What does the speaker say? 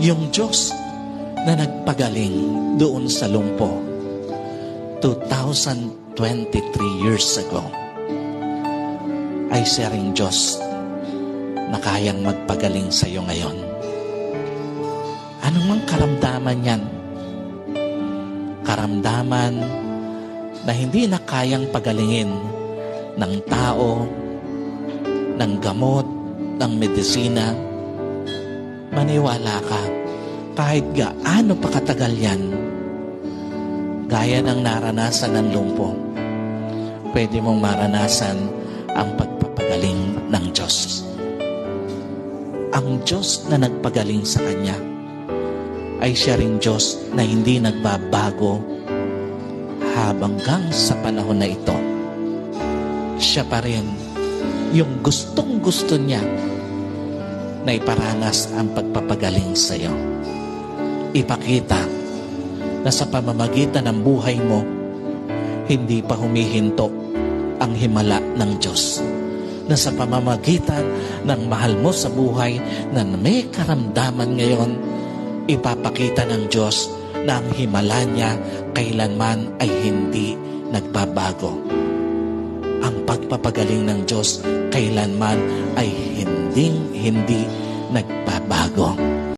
Yung Diyos na nagpagaling doon sa lumpo 2023 years ago ay siya ring Diyos na kayang magpagaling sa iyo ngayon. Anong mang karamdaman yan? Karamdaman na hindi na kayang pagalingin ng tao, ng gamot, ng medisina, maniwala ka, kahit gaano pa katagal yan, gaya ng naranasan ng lumpo, pwede mong maranasan ang pagpapagaling ng Diyos. Ang Diyos na nagpagaling sa Kanya ay siya ring Diyos na hindi nagbabago habang gang sa panahon na ito. Siya pa rin yung gustong gusto niya na iparanas ang pagpapagaling sa iyo. Ipakita na sa pamamagitan ng buhay mo, hindi pa humihinto ang himala ng Diyos. Na sa pamamagitan ng mahal mo sa buhay na may karamdaman ngayon, ipapakita ng Diyos na ang himala niya kailanman ay hindi nagbabago. Ang pagpapagaling ng Diyos kailanman ay hinding hindi nagbabago.